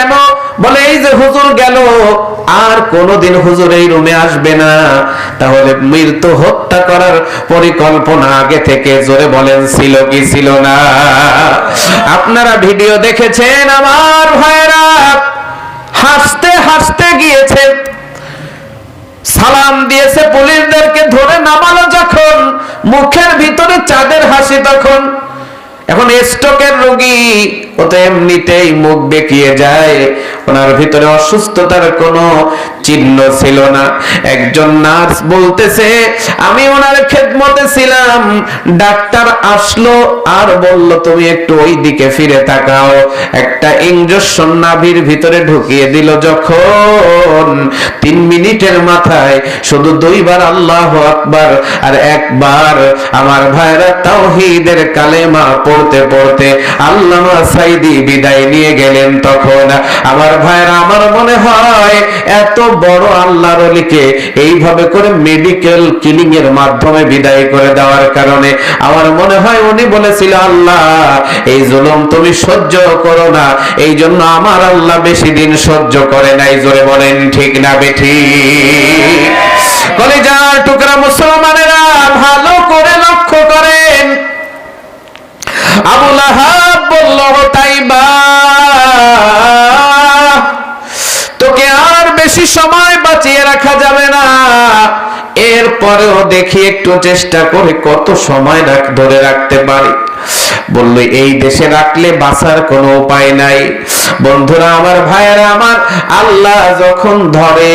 কেন? বলে, এই যে হুজুর গেল, আর কোনোদিন হুজুর এই রুমে আসবে না। তাহলে মৃত্যু হত্যা করার পরিকল্পনা আগে থেকে জোরে বলেন, ছিল কি ছিল না? আপনারা ভিডিও দেখেছেন, আমার ভাইরা হাসতে হাসতে গিয়েছে। সালাম দিয়েছে পুলিশদেরকে, ধরে নামালো যখন, মুখের ভিতরে চাঁদের হাসি তখন। এখন স্ট্রোকের রোগী ও তো এমনিতেই মুখ বেঁকিয়ে যায়। ওনার ভিতরে অসুস্থতার কোনো চিহ্ন ছিল না। একজন নার্স বলতেছে, আমি ওনার খেদমতে ছিলাম। ডাক্তার আসলো আর বলল, তুমি একটু ওই দিকে ফিরে তাকাও। একটা ইঞ্জেকশন নাভির ভিতরে ঢুকিয়ে দিল যখন তিন মিনিটের মাথায় শুধু দুইবার আল্লাহ আকবার আর একবার আমার ভাইরা তাওহীদের কালেমা পড়তে পড়তে আল্লামা সাইদি বিদায় নিয়ে গেলেন তখন। আমার ভাইরা আমার মনে হয় এত বড় আল্লাহর অলিকে এইভাবে করে মেডিকেল কিলিং এর মাধ্যমে বিদায় করে দেওয়ার কারণে আমার মনে হয় উনি বলেছিল, আল্লাহ, এই জুলুম তুমি সহ্য করো না। এই জন্য আমার আল্লাহ বেশি দিন সহ্য করে নাই। জোরে বলেন, ঠিক না বেঠি? কলিজার টুকরা মুসলমানেরা ভালো করে লক্ষ্য করেন। আবুল আহাব বলল তাই বা তোকে আর বেশি সময় রাখা যাবে না। এরপরেও দেখি একটু চেষ্টা করে কত সময় ধরে রাখতে পারি। বলল, এই দেশে রাখলে বাঁচার কোনো উপায় নাই। বন্ধুরা, আমার ভাইয়েরা, আমার আল্লাহ যখন ধরে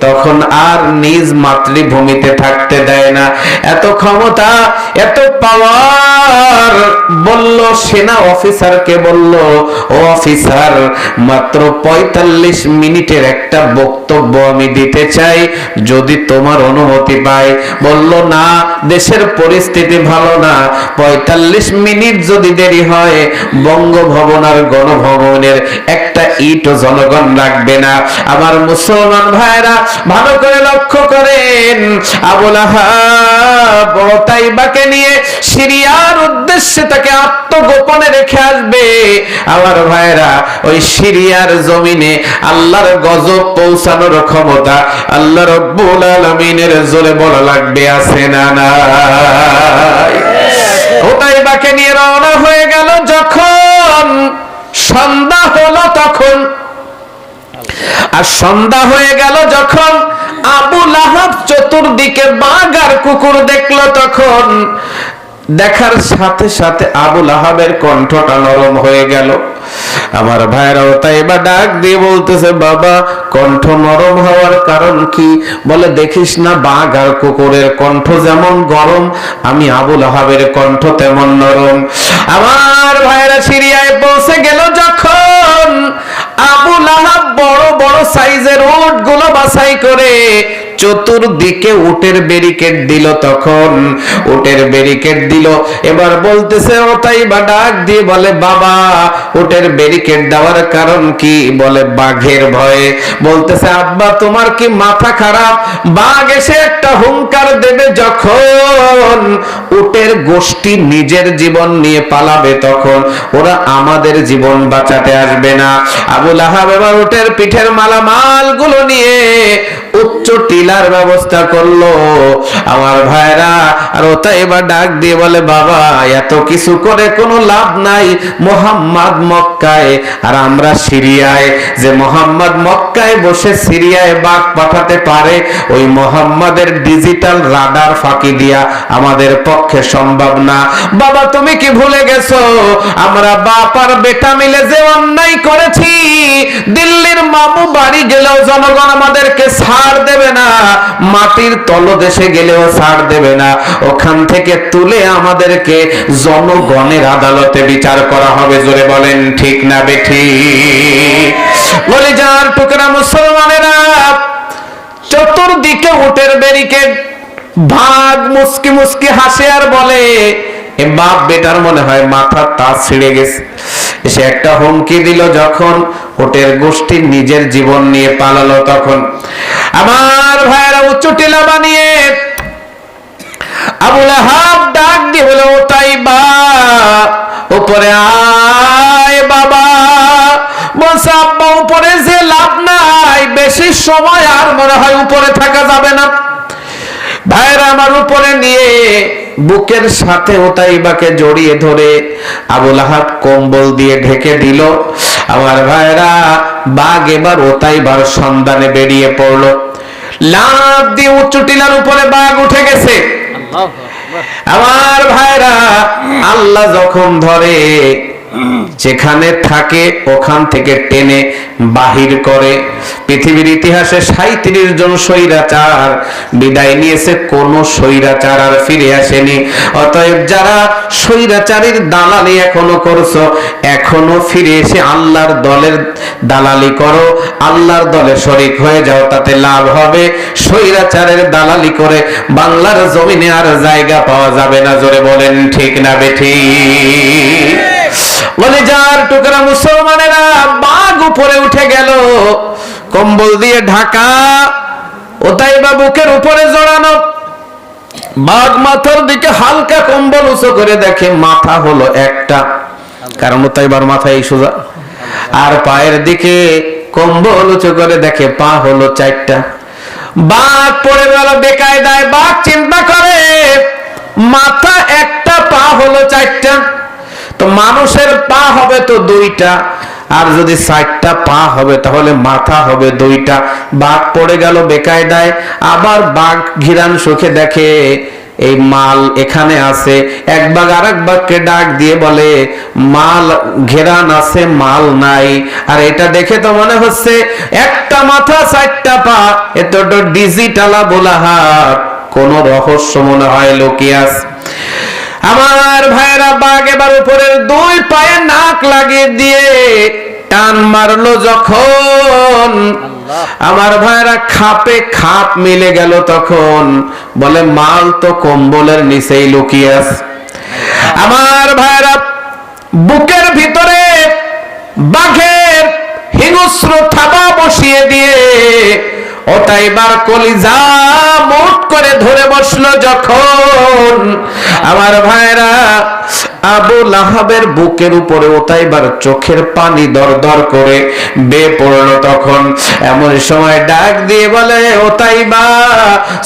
তখন আর নিজ মাতৃভূমিতে থাকতে দেয় না। এত ক্ষমতা, এত পাওয়ার বলল, সেনা অফিসারকে বলল, ও অফিসার মাত্র পঁয়তাল্লিশ মিনিটের একটা বক্তব্য আমি দিতে চাই, যদি তোমার অনুমতি পাই। বলল, না, দেশের পরিস্থিতি ভালো না। পঁয়তাল্লিশ মিনিট যদি দেরি হয়, বঙ্গভবন আর গণভবনের একটা ইটও জনগণ রাখবে না। আমার মুসলমান ভাইরা ভালো করে লক্ষ্য করেন। আবুল আহাব তাইবাকে নিয়ে সিরিয়ার উদ্দেশ্যে তাকে আত্মগোপনে রেখে আসবে। আমার ভাইরা ওই সিরিয়ার জমিনে আল্লাহর গজব পৌঁছানোর ক্ষমতা আল্লাহ রব্বুল আলামিনের জোরে বলা লাগবে, আছে না নাই? হোতাইবাকে নিয়ে রওনা হয়ে গেল যখন সন্ধ্যা হলো তখন আর সন্ধ্যা হয়ে গেল যখন আবু লাহাব চতুর্দিকে বাঘ আর কুকুর দেখল তখন। দেখার সাথে সাথে আবু লাহাবের কণ্ঠটা নরম হয়ে গেল। আমার ভাইরাও তাই বা ডাক দিয়ে বলতেছে, বাবা, কণ্ঠ নরম হওয়ার কারণ কি? বলে, দেখিস না, বাঘ আর কুকুরের কণ্ঠ যেমন গরম, আমি আবুল আহাবের কণ্ঠ তেমন নরম। আমার ভাইরা সিরিয়ায় পৌঁছে গেল যখন বড় বড় সাইজের উটগুলো বাছাই করে চতুর্দিকে উটের ব্যারিকেড দিল তখন। উটের ব্যারিকেড দিল। এবার বলতেছে, ও তাই বা ডাক দিয়ে বলে, বাবা, উটের ব্যারিকেড দেওয়ার কারণ কি? বলে, বাঘের ভয়ে। বলতেছে, আব্বা, তোমার কি মাথা খারাপ? বাঘ এসে একটা হুঙ্কার দেবে যখন উটের গোষ্ঠী নিজের জীবন নিয়ে পালাবে তখন। ওরা আমাদের জীবন বাঁচাতে আসবে না। আবুল আহাব এবার উটের পিঠের মালামালগুলো নিয়ে উচ্চ টিলার ব্যবস্থা করল। আমার ভাইরা, আর ওটা এবার ডাক দিয়ে বলে, বাবা, এত কিছু করে কোনো লাভ নাই মোহাম্মদ মক্কায়। আর আমরা সিরিয়ায়, যে মোহাম্মদ মক্কায় বসে সিরিয়ায় বাঘ পাঠাতে পারে, ওই মোহাম্মদের ডিজিটাল রাডার ফাঁকি দিয়া আমাদের পক্ষে সম্ভব না। বাবা, তুমি কি ভুলে গেছো? আমরা বাপ আর বেটা মিলে যে অন্যায় করেছি, দিল্লির মামু বাড়ি গেলেও জনগণ আমাদেরকে ছাড় দেবে না। মাটির তলদেশে গেলেও ছাড় দেবে না। ওখান থেকে তুলে আমাদেরকে জনগণের আদালতে বিচার করা হবে। জোরে বলেন, ঠিক না বেঠি? বলে, যার টুকরা মুসলমানেরা চতুর্দিকে উটের ভাগ মুসকি মুসকি হাসে আর বলে বাপ বেটার মনে হয় ছিঁড়ে গেছে। সে একটা হুমকি দিল যখন ওটের গোষ্ঠীর নিজের জীবন নিয়ে পালালো তখন। আমার ভাইয়েরা উচ্চ টিলা বানিয়ে আবুল আহাব ডাক দিয়ে বলে ও তাই বা উপরে আয় বাবা। বলছে, আব্বা, উপরে যে লাভ নাই, বেশি সময় আর মনে হয় উপরে থাকা যাবে না। ভাইরা আমার উপরে নিয়ে বুকের সাথে ওতাইবাকে জড়িয়ে ধরে আবুল আহাব কম্বল দিয়ে ঢেকে দিল। আমার ভাইরা বাঘ এবার ওতাইবার সন্ধানে বেরিয়ে পড়ল। লাভ দিয়ে উচ্চ টিলার উপরে বাঘ উঠে গেছে। আমার ভাইরা আল্লাহ যখন ধরে যেখানে থাকে, ওখান থেকে টেনে বাহির করে। পৃথিবীর ইতিহাসে সাঁত্রিশ জন স্বৈরাচার বিদায় নিয়েছে, কোন স্বৈরাচার আর ফিরে আসেনি। অতএব যারা স্বৈরাচারীর দালালি এখনও করছ, এখনও ফিরে এসে আল্লাহর দলের দালালি করো। আল্লাহর দলে শরিক হয়ে যাও, তাতে লাভ হবে। স্বৈরাচারের দালালি করে বাংলার জমিনে আর জায়গা পাওয়া যাবে না, জোরে বলেন ঠিক না বেঠি। বলে, যার টুকরা মুসলমানেরা বাঘ উপরে উঠে গেল, কম্বল দিয়ে ঢাকা ও তাই বা বুকের উপরে জড়ানো। বাঘ মাথার দিকে হালকা কম্বল উঁচু করে দেখে, মাথা হলো একটা। কারণ ও তাই বার মাথা এই সোজা। আর পায়ের দিকে কম্বল উঁচু করে দেখে, পা হলো চারটা। বাঘ পড়ে গেল বেকায়দায়, বাঘ চিন্তা করে, মাথা একটা, পা হলো চারটা। তো মানুষের পা হবে তো দুইটা, আর যদি চারটা পা হবে তাহলে মাথা হবে দুইটা। বাঘ পড়ে গেল বেকায়দায়, আবার বাঘ ঘিরান সুখে দেখে, এই মাল এখানে আছে। এক বাঘ আর এক বাঘকে ডাক দিয়ে বলে, মাল ঘেরান আছে, মাল নাই। আর এটা দেখে তো মনে হচ্ছে, একটা মাথা, চারটা পা। এত ডিজিটালা বলা হাত কোন রহস্য মনে হয় লোকিয়াস আমার ভাইরা বাঘ এবার উপরের দুই পায়ে নাক লাগিয়ে দিয়ে টান মারলো যখন। আমার ভাইরা খাপে খাপ মিলে গেল তখন। বলে মাল তো কম্বলের নিচেই লুকিয়ে আছে। আমার ভাইরা বুকের ভিতরে বাঘের হিংস্র থাবা বসিয়ে দিয়ে ওটাইবার কলিজা মোট করে ধরে বসল যখন। আমার ভাইরা আবু লাহাবের বুকের উপরে ওতাইবার চোখের পানি দর দর করে বে পড়ল তখন। এমন সময় ডাক দিয়ে বলে ওতাইবা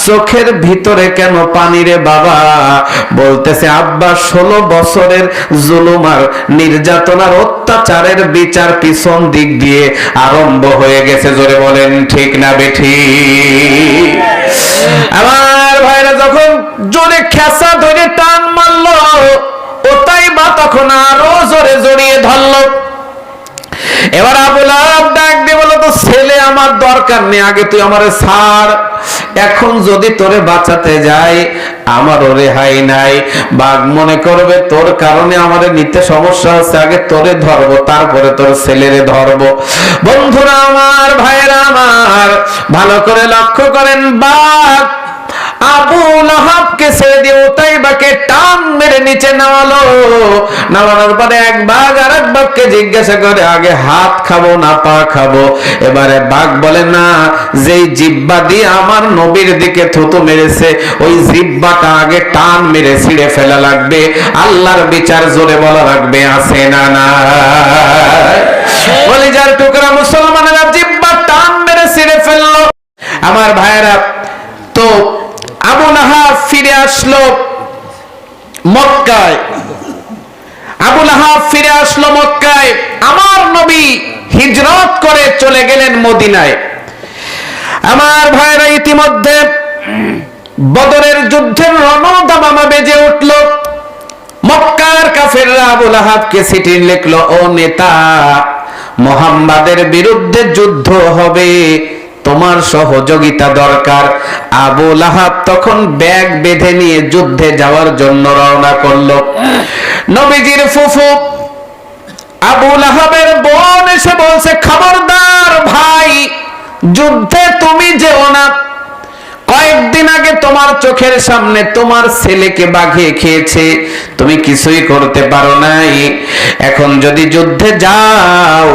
চোখের ভিতরে কেন পানি রে বাবা? বলতেছে, আব্বা, ষোলো বছরের জুলুমার নির্যাতনার অত্যাচারের বিচার পিছন দিক দিয়ে আরম্ভ হয়ে গেছে। জোরে বলেন, ঠিক না বেঠি? দরকার নেই, আগে তুই আমার ছাড়। এখন যদি তোরে বাঁচাতে যাই, আমারও রেহাই নাই। বাঘ মনে করবে তোর কারণে আমাদের নিতে সমস্যা হচ্ছে, আগে তোরে ধরবো, তারপরে তোর ছেলেরে ধরবো। বন্ধুরা আমার ভাইরা আমার, ভালো করে লক্ষ্য করেন, বাঘ আবু লাহাবকে ছেড়ে দিয়ে ওটাই বাকে মেরে নিচে নামালো। নামানোর পরে এক বাঘ আর এক বাঘকে জিজ্ঞাসা করে, আগে হাত খাব না পা খাব? এবারে বাঘ বলে, না, যেই জিব্বা দিয়ে আমার নবীর দিকে থুতু মেরেছে, ওই জিব্বাটা আগে টান মেরে ছিঁড়ে ফেলা লাগবে। আল্লাহর বিচার জোরে বলা লাগবে, আছে না না বলে, যার টুকরা মুসলমানেরা জিব্বা টান মেরে ছিঁড়ে ফেলল। আমার ভাইয়েরা, তো আবু লাহাব ফিরে আসলো। মক্কায়। আবু লাহাব ফিরে আসলো মক্কায়। আমার নবী হিজরত করে চলে গেলেন মদিনায়। আমার ভাইরা ইতিমধ্যে বদরের যুদ্ধের রণদামামা বেজে উঠল। মক্কার কাফেররা আবু লাহাবকে চিঠি লিখলো, ও নেতা, মোহাম্মদের বিরুদ্ধে যুদ্ধ হবে। তোমার সহযোগিতা দরকার। আবু লাহাব তখন ব্যাগ বেঁধে নিয়ে যুদ্ধে যাওয়ার জন্য রওনা করল। নবীজির ফুফু আবু লাহাবের বোন এসে বলছে, খবরদার ভাই, যুদ্ধে চোখের সামনে তোমার ছেলেকে বাঘে খেয়েছে। তুমি কিছুই করতে পারো নাই। এখন যদি যুদ্ধে যাও,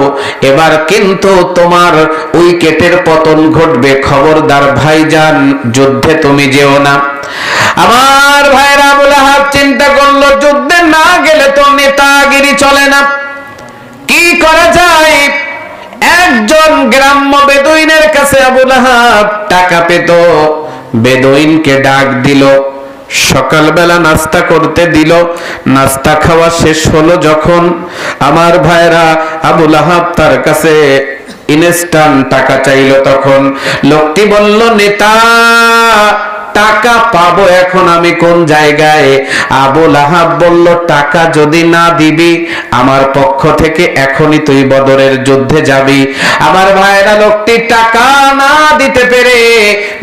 এবার কিন্তু তোমার উইকেটের পতন ঘটবে। খবরদার ভাইজান, যুদ্ধে তুমি যেও না। আমার ভাইরা বলে হাত চিন্তা করল, যুদ্ধে না গেলে তো নেতাগিরি চলে না। কি করা যায়? একজন গ্রাম্য বেদুইনের কাছে আবুল টাকা পেত। বেদুইনকে ডাক দিল। সকালবেলা নাস্তা করতে দিল। নাস্তা খাওয়া শেষ হলো যখন আমার ভাইরা আবুল আহাব তার কাছে ইনস্টান টাকা চাইল তখন। লোকটি বলল, নেতা টাকা পাবো এখন আমি কোন জায়গায়? আবুল আহাব বলল, টাকা যদি না দিবি, আমার পক্ষ থেকে এখনই তুই বদরের যুদ্ধে যাবি। আমার ভাইরা লোকটি টাকা না দিতে পেরে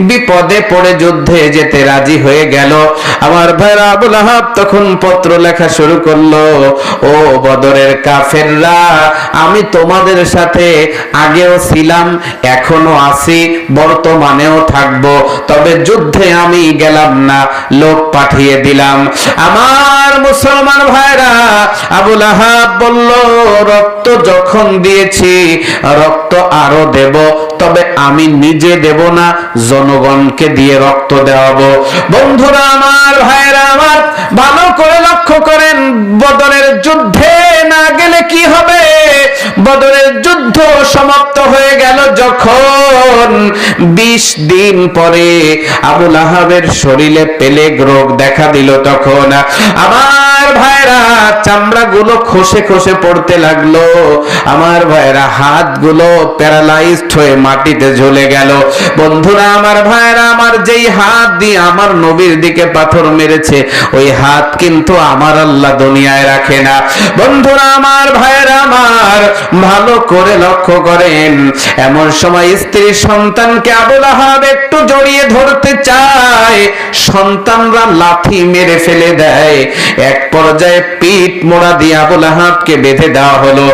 বিপদে পড়ে যুদ্ধে যেতে রাজি হয়ে গেল। আমার ভাইরা আবুল আহাব তখন পত্র লেখা শুরু করল, ও বদরের কাফেররা, আমি তোমাদের সাথে আগেও ছিলাম এখনও আছি, বর্তমানেও থাকব। তবে যুদ্ধে আমি গেলাম না, লোক পাঠিয়ে দিলাম। আমার মুসলমান ভাইরা, আবুল আহাব বলল, রক্ত যখন দিয়েছি, রক্ত আরও দেব, তবে আমি নিজে দেব না, জনগণকে দিয়ে রক্ত দেওয়াবো। বন্ধুরা, আমার ভাইরা, আমার ভালো করে লক্ষ্য করেন গেল যখন বিশ দিন পরে আবুল আহাবের শরীরে পেলেগ রোগ দেখা দিল তখন। আমার ভাইরা চামড়া গুলো খসে খসে পড়তে লাগল। আমার ভাইরা হাতগুলো প্যারালাইজড হয়ে মাটিতে ঝুলে গেল। বন্ধুরা, আমার ভাইরা আমার যেই হাত দিয়ে আমার নবীর দিকে পাথর মেরেছে, ওই হাত কিন্তু আমার আল্লাহ দুনিয়ায় রাখে না। বন্ধুরা, আমার ভাইরা আমার ভালো করে লক্ষ্য করেন। এমন সময় স্ত্রী সন্তানকে আবুল আহাব একটু জড়িয়ে ধরতে চায়। সন্তানরা লাথি মেরে ফেলে দেয়। এক পর্যায়ে পিঠ মোড়া দিয়ে আবুল আহাবকে বেঁধে দেওয়া হলো।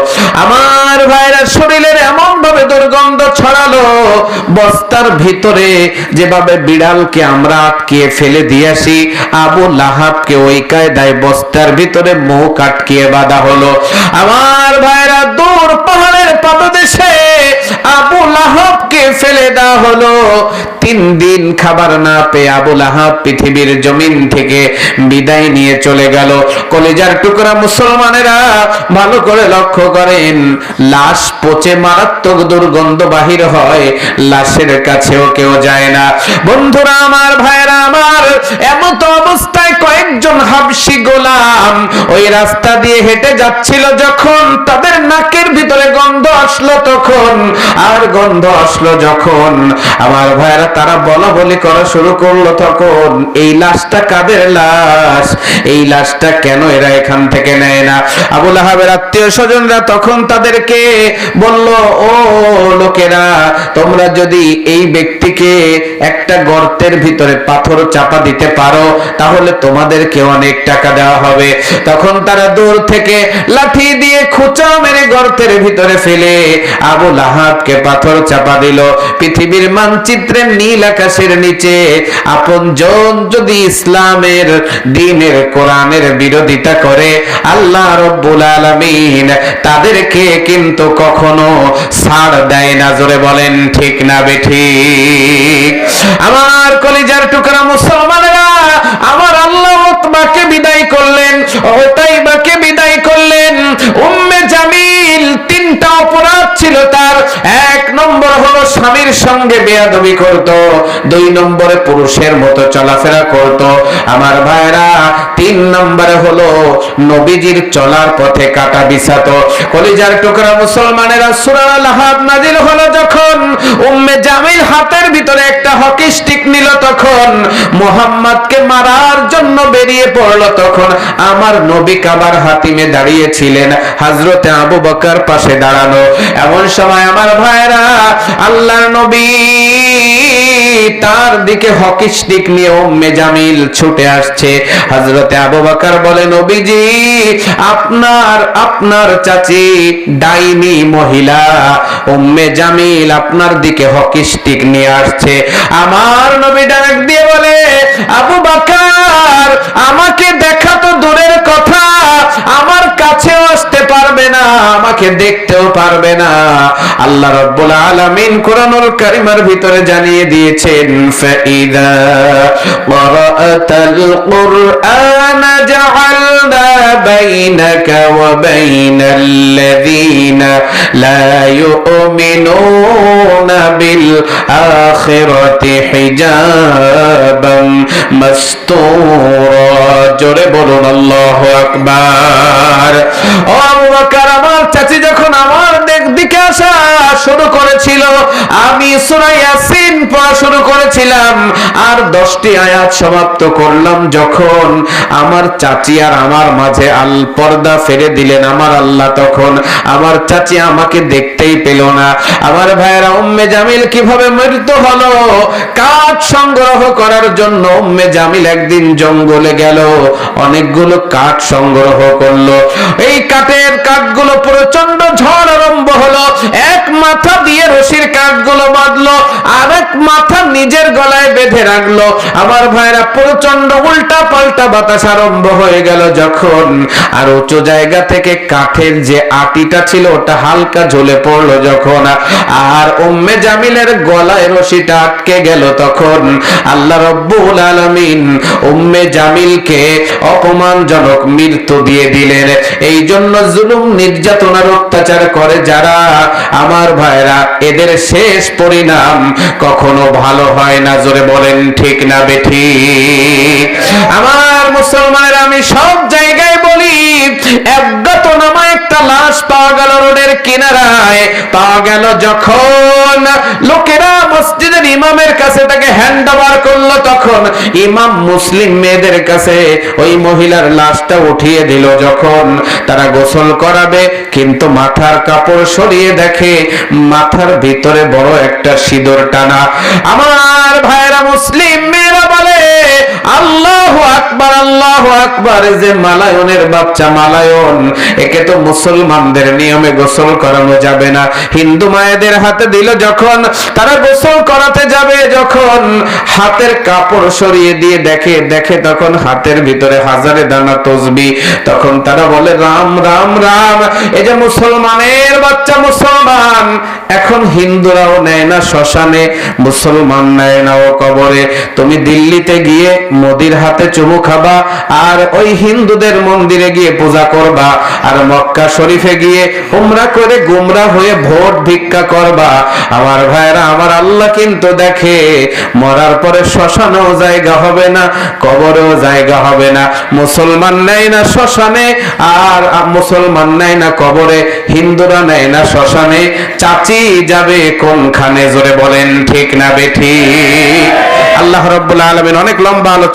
আমার ভাইরা শরীরের এমন ভাবে দুর্গন্ধ ছড়ালো, বস্তার ভিতরে যেভাবে বিড়ালকে আমরা আটকিয়ে ফেলে দিয়ে আসি আবু লাহাবকে ওই কায়দায় বস্তার ভিতরে মুখ আটকিয়ে বাঁধা হলো। আমার ভাইরা দূর পাহাড়ের পাদদেশে আবু লাহাবকে ফেলে দেওয়া হলো। তিন দিন খাবার না পেয়ে আবু লাহাব পৃথিবীর জমিন থেকে বিদায় নিয়ে চলে গেল। কলেজার টুকরা মুসলমানেরা ভালো করে লক্ষ্য করেন, লাশ পচে মারাত্মক দুর্গন্ধ বাহির হয়, লাশের কাছেও কেউ যায় না। বন্ধুরা আমার ভাইরা আমার, এমত অবস্থায় কয়েকজন হাবসি গোলাম ওই রাস্তা দিয়ে হেঁটে যাচ্ছিল যখন তাদের নাকের ভিতরে গন্ধ আসলো তখন। আর গন্ধ আসলো যখন। আমার ভাইরা তারা বলা বলি করা শুরু করল তখন। এই লাশটা কাদের লাশ? এই লাশটা কেন এরা এখান থেকে নেয় না? আবুল আহাবের আত্মীয় স্বজনরা তখন তাদেরকে বলল, ও লোকেরা, তোমরা যদি এই ব্যক্তিকে একটা গর্তের ভিতরে পাথর চাপা দিতে পারো, তাহলে তোমাদেরকে অনেক টাকা দেওয়া হবে। তখন তারা দূর থেকে লাঠি দিয়ে খুঁচা মেরে গর্তের ভিতরে ফেলে আবু লাহাবকে পাথর চাপা দিল। পৃথিবীর মানচিত্রে নীল আকাশের নিচে। আপন জন যদি ইসলামের, দিনের, কোরআনের বিরোধিতা করে, আল্লাহ রব্বুল আলামিন তাদেরকে কিন্তু কখনো ছাড় দেয় না। জোরে বলেন, ঠিক না বেঠিক আমার কলিজার টুকরা মুসলমানেরা আমার আল্লাহ ওতবাকে বিদায় করলেন ওতাইবাকে বিদায় করলেন। উম্মে জামিল তিনটা অপরাধ ছিল তার স্বামীর সঙ্গে বেয়াদবি করত দুই নম্বরে পুরুষের মতো চলাফেরা করত। আমার ভাইরা তিন নম্বরে হলো নবীজির চলার পথে কাটা বিছাত কলিজার টুকরা মুসলমানেরা সূরা নাজিল হলো যখন উম্মে জামিল হাতের ভিতরে একটা হকি স্টিক নিল তখন, মোহাম্মদকে মারার জন্য বেরিয়ে পড়ল তখন। আমার নবী কাবার হাতিমে দাঁড়িয়েছিলেন হযরতে আবু বকর পাশে দাঁড়ানো এমন সময় আমার ভাইরা আল্লাহর নবী তার দিকে হকি স্টিক নিয়ে উম্মে জামিল ছুটে আসছে। হযরতে আবু বকর বলে নবীজি, আপনার আপনার চাচি ডাইনি মহিলা, উম্মে জামিল আপনার দিকে হকি স্টিক নিয়ে আসছে। আমার নবী ডাক দিয়ে বলে, আবু বকর, আমাকে দেখা তো দূরের কথা, আমার কাছেও আসতে পারবে না, আমাকে দেখতেও পারবে না। আল্লাহ রাব্বুল আলামিন কোরআনুল কারীমের ভিতরে জানিয়ে দিয়েছেন, ফাইদা ক্বারাআতাল কুরআন জাআলনা বাইনাকা ওয়া বাইনাল লাযীনা লা ইউমিনুনা বিল আখিরাতি হিজাবাম মাসতুরা জোরে বলুন আল্লাহু আকবার। ও আবু বকর আমার চাচি যখন আমার দিক- দিকে আসা শুরু করেছিল, আমি সূরা ইয়াসিন পড়া শুরু করেছিলাম, আর দশটি আয়াত সমাপ্ত করলাম যখন আমার চাচি আর আমার মাঝে আল পর্দা ফেলে দিলেন আমার আল্লাহ তখন। আমার চাচি আমাকে দেখতেই পেল না। আমার ভাইয়েরা, উম্মে জামিল কীভাবে মৃত্যু হলো? কাঠ সংগ্রহ করার জন্য উম্মে জামিল একদিন জঙ্গলে গেল, অনেকগুলো কাঠ সংগ্রহ করল। এই কাঠের কাঠগুলো প্রচণ্ড ঝড় আরম্ভ হলো, এক মাথা দিয়ে রশির কাঠগুলো বাঁধলো আর এক মাথা নিজের গলায় বেঁধে রাখল। আমার ভাইরা প্রচণ্ড উল্টা পাল্টা বাতাস আরম্ভ হয়ে গেল যখন। আর উঁচু জায়গা থেকে কাঠের যে আটিটা ছিল, ওটা হালকা ঝুলে পড়ল যখন। আর উম্মে জামিলের গলায় রশিটা আটকে গেল তখন। আল্লাহ রব্বুল আলামিন উম্মে জামিলকে অপমানজনক মৃত্যু দিয়ে দিলেন। এই জন্য জুলুম নির্যাতনার অত্যাচার করে যারা আমার ভাইরা এদের শেষ পরিণাম কখনো ভালো হয় না, জোরে বলেন ঠিক না বেঠি। আমার মুসলমান আমি সব জায়গায় বলি একগত নামা একটা লাশ পাওয়া গেল রোডের কিনারায়, পাওয়া গেল যখন লোকেরা মসজিদের ইমামের কাছে তাকে হ্যান্ড ওভার করল, তখন ইমাম মুসলিম মেয়েদের কাছে ওই মহিলার লাশটা উঠিয়ে দিল। যখন তারা গোসল করাবে, কিন্তু মাথার কাপড় সরিয়ে দেখে মাথার ভিতরে বড় একটা সিঁদুর টানা। আমার ভাইরা মুসলিম মেয়েরা আল্লাহ আকবার আল্লাহ আকবার যে মালায়নের বাচ্চা মালায়ন, একে তো মুসলমানদের নিয়মে গোসল করানো যাবে না। হিন্দু মায়েদের হাতে দিল যখন, তারা গোসল করাতে যাবে যখন, হাতের কাপড় সরিয়ে দিয়ে দেখে দেখে তখন হাতের ভিতরে হাজারে দানা তসবি। তখন তারা বলে, রাম রাম রাম, এই যে মুসলমানের বাচ্চা মুসলমান, এখন হিন্দুরাও নেয় না শ্মশানে, মুসলমান নেয় না ও কবরে। তুমি দিল্লিতে গিয়ে মোদির হাতে চুমু খাবা, আর ওই হিন্দুদের মন্দিরে গিয়ে পূজা করবা, আর মক্কা শরীফে গিয়ে উমরা করে গুমরা হয়ে ভোট ভিক্ষা করবা। আমার ভাইরা আমার আল্লাহ কিন্তু দেখে, মরার পরে শ্মশানেও জায়গা হবে না, কবরেও জায়গা হবে না। মুসলমান নেয় না শ্মশানে, আর মুসলমান নেয় না কবরে। হিন্দুরা নেয় না শ্মশানে। চাচি যাবে কোনখানে, জোরে বলেন, ঠিক না বেঠি আল্লাহ রব্বুল আলমিন অনেক লম্বা আলোচনা